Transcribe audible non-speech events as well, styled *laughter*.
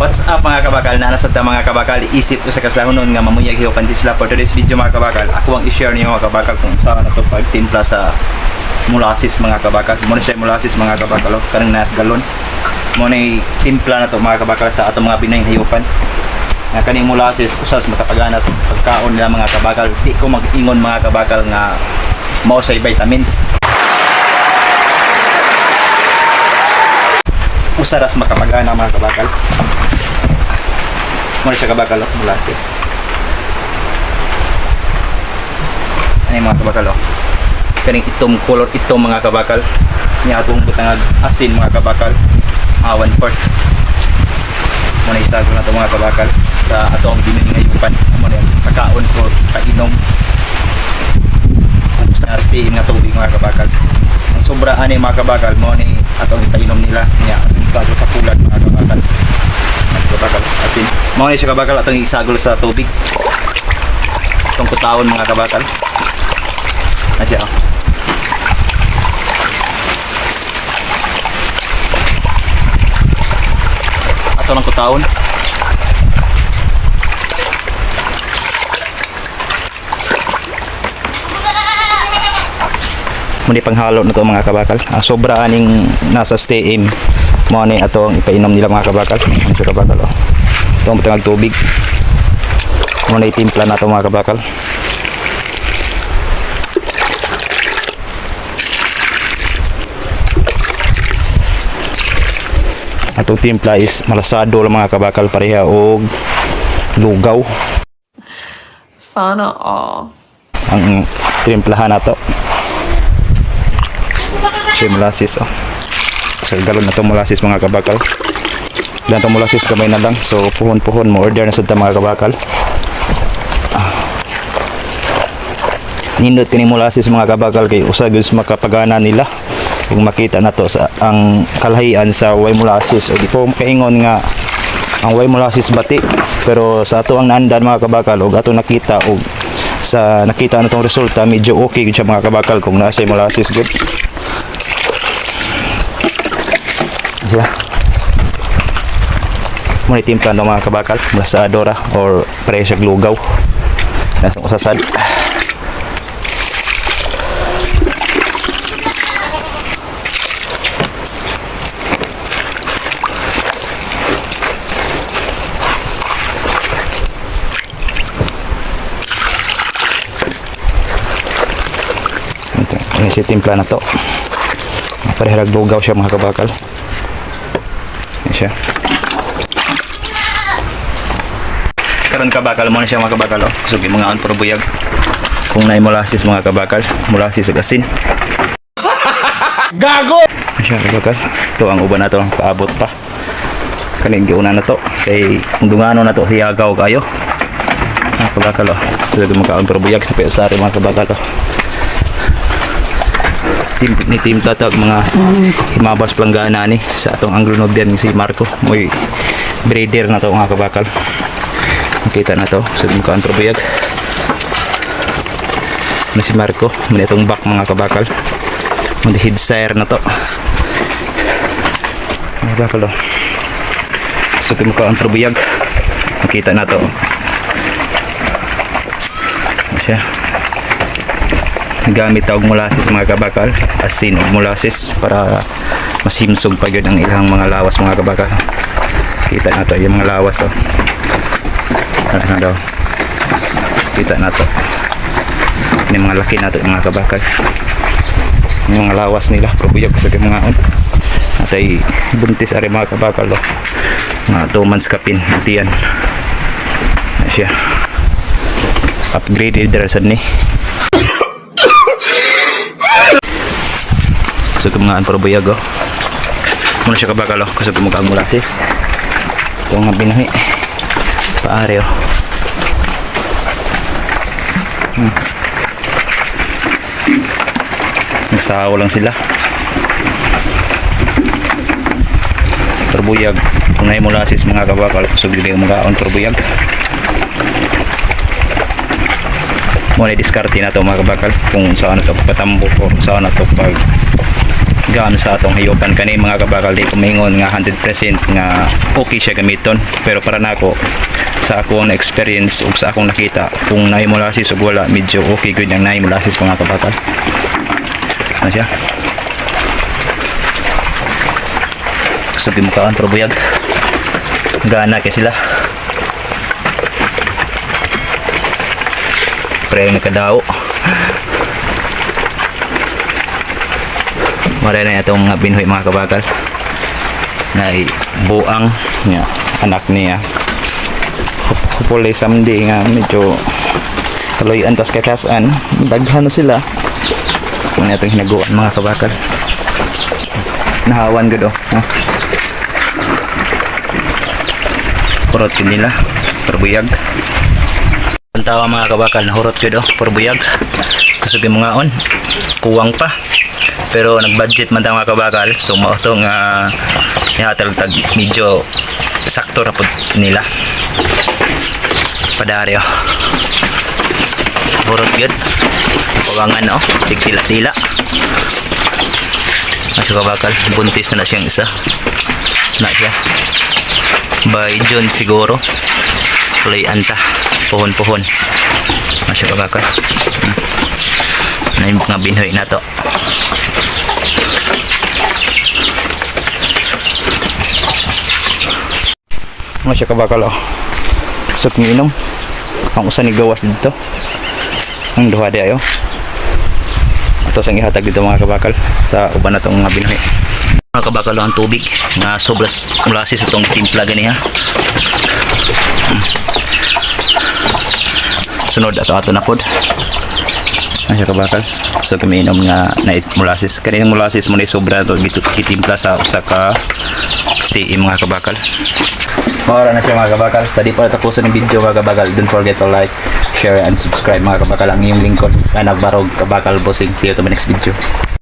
What's up mga kabakal? Nanasad ta mga kabakal. Isip ko sa kaslahunon nga mamuyag hiukan sila for today's video mga kabakal. Ako ang i-share niyo mga kabakal kung saan na to pagtimpla sa molasses mga kabakal. Muna siya molasses mga kabakal. Oh. Karang nas galon. Muna timpla na to mga kabakal sa atong mga binayang hiupan. Nga kaning molasses kusas makapagana sa pagkaon nila mga kabakal. Di ko mag-ingon mga kabakal nga mao sa vitamins. Usaras makapagana mga kabakal. Muna siya kabakal oh, molasses. Ano yung mga kabakal oh? Kaning itong color itong mga kabakal. Niya atong butangag asin mga kabakal. Ah, one part. Muna isago na ito mga kabakal sa atong binili ngayupan. Muna yung pagkaon ko, painom. Sa stay nga tubig mga kabakal. Sobra ani mga kabakal mo ni atong ipainom nila niya isagol sa kulat mga kabakal. Mga kabakal asin. Mo ni siya kabakal atong isagol sa tubig. Itong kutahon mga kabakal. Na siya. oh. Ato lang kutahon. Muni panghalo na to mga kabakal. Ang sobra aning nasa stay in mo ni ato ang ipainom nila mga kabakal. Ang sa kabakal oh. Ito ang matangag tubig. Muna itimpla na to mga kabakal. Atong timpla is malasado lang mga kabakal pareha og lugaw Sana all. ang timplahan na Siya molasses oh. Sa galon na to molasses mga kabakal. Ilan to molasses kamay na lang. So puhon-puhon mo order na sa mga kabakal. Ah. Nindot kini molasses mga kabakal kay usag gyud makapagana nila. Kung makita na to sa ang kalahian sa way molasses o di po kaingon nga ang way molasses bati pero sa ato ang naandan mga kabakal og ato nakita og sa nakita na tong resulta medyo okay gud siya mga kabakal kung nasa molasses good yeah. muna timpla ng mga kabakal mula sa adora or pre siya lugaw nasa usasad Ito, ini si timpla na to. Pareharag lugaw siya mga kabakal siya. Karon kabakal mo na siya mga kabakal oh. so mga on pro buyag. Kung naay molasses mga kabakal molasses ug asin. *laughs* Gago! Siya kabakal. Ito ang uban na to paabot pa. Kaning giuna na to. Kay kung dungano na to hiyagaw kayo. Mga kabakal oh. So mga on pro buyag. Sa mga kabakal oh team ni team tatag mga himabas planggana ni sa atong anglo nobyan si Marco. Moy breeder na to mga kabakal. Makita na to sa mukhaan probiyag na si Marco muna itong back mga kabakal. Muna head sire na to. Mga kabakal oh. sa mukhaan probiyag makita na to. Siya gamit og molasses mga kabakal. Asin og molasses para mas himsog pa yun ang ilang mga lawas mga kabakal. Kita na to yung mga lawas oh. Ano daw? Kita na to. Ini mga laki na to mga kabakal. Yung mga lawas nila probuyag sa mga on atay buntis ari mga kabakal oh. mga 2 months kapin ito yan. Na siya? Upgraded dara sad ni sa kumangaan para bayag oh. muna siya kabakal oh, kasi kumukaan molasses ito nga binahi paare oh. hmm. nagsahaw lang sila. Turbuyag kung na molasses mga kabakal so bili ang mga on turbuyag muna diskarte na to mga kabakal kung saan na to patambok o saan na to pag gaan sa atong hayupan kani mga kabakal di ko maingon nga 100% nga okay siya gamiton. Pero para nako sa akong experience ug sa akong nakita kung naay molasses ug wala medyo okay gud ang naay molasses mga kabakal ano siya? Gusto so, mukhaan pero buyag gana kay sila. Pre nakadao Mara na itong mga binhoy mga kabakal na buang niya anak niya. Hopefully someday nga medyo kaloyan tas katasan daghan na sila. Kung na itong hinaguan mga kabakal nahawan gud oh no? kurot yun nila perbuyag ang tawa mga kabakal nahurot gud oh perbuyag kasugin mga on kuwang pa pero nag-budget man tayo mga kabakal so mao to nga ihatag tag medyo sakto ra pud nila. Padari oh burot yun. Kuwangan oh. Sig tila-tila Masya kabakal buntis na na siyang isa. Na siya. By June siguro. Play anta. Puhon-puhon. Masya kabakal na yung mga binhoy na to Ano siya kabakal oh. Minom. Ang usa ni gawas dito. Ang duha di ayo. Ito sang ihatag dito mga kabakal sa uban na tong mga binuhi. Mga kabakal ang tubig nga sobras molasses itong timpla gani ha. Hmm. Sunod ato ato na pod. Ano siya kabakal? So kumiinom nga na molasses. Kaning molasses mo ni sobra to gito gitimpla sa usa ka stay mga kabakal. Mawala na siya mga kabakal. Sa di pa tapusin ng video mga kabakal, don't forget to like, share, and subscribe mga kabakal. Ang iyong lingkod na nagbarog kabakal bossing. See you to my next video.